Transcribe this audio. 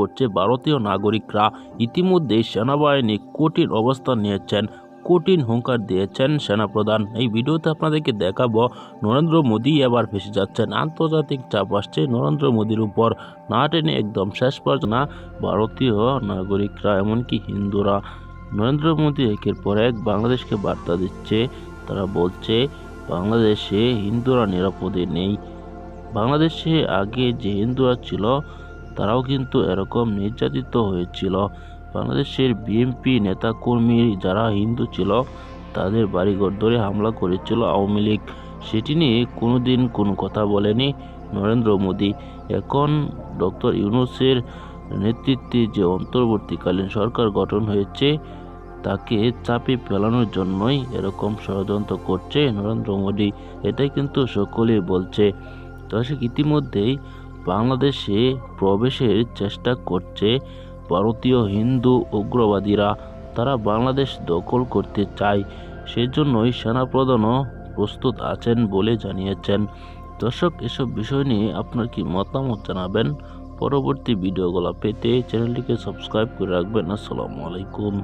করছে ভারতীয় নাগরিকরা। ইতিমধ্যেই সেনাবাহিনী কঠিন অবস্থান নিয়েছেন, কঠিন হুঙ্কার দিয়েছেন সেনাপ্রধান। এই ভিডিওতে আপনাদেরকে দেখাবো, নরেন্দ্র মোদী এবার ফেসে যাচ্ছেন। আন্তর্জাতিক চাপ আসছে নরেন্দ্র মোদীর উপর। না টেনে একদম শেষ পর্যন্ত ভারতীয় নাগরিকরা, এমনকি হিন্দুরা। নরেন্দ্র মোদী একের পর এক বাংলাদেশকে বার্তা দিচ্ছে। তারা বলছে, বাংলাদেশে হিন্দুরা নিরাপদে নেই। বাংলাদেশে আগে যে হিন্দুরা ছিল তারাও কিন্তু এরকম নির্যাতিত হয়েছিল। বাংলাদেশের বিএনপি নেতাকর্মী যারা হিন্দু ছিল, তাদের বাড়িঘর ধরে হামলা করেছিল আওয়ামী লীগ। সেটি নিয়ে কোনোদিন কোনো কথা বলেনি নরেন্দ্র মোদী। এখন ডক্টর ইউনুসের নেতৃত্বে যে অন্তর্বর্তীকালীন সরকার গঠন হয়েছে, তাকে চাপে ফেলানোর জন্যই এরকম ষড়যন্ত্র করছে নরেন্দ্র মোদী। এটাই কিন্তু সকলেই বলছে। দর্শক ইতিমধ্যেই বাংলাদেশে প্রবেশের চেষ্টা করছে ভারতীয় হিন্দু উগ্রবাদীরা। তারা বাংলাদেশ দখল করতে চায়, সেজন্যই সেনাপ্রধানও প্রস্তুত আছেন বলে জানিয়েছেন। দর্শক, এসব বিষয় নিয়ে আপনার কি মতামত জানাবেন? পরবর্তী ভিডিওগুলো পেতে চ্যানেলটিকে সাবস্ক্রাইব করে রাখবেন। আসসালামু আলাইকুম।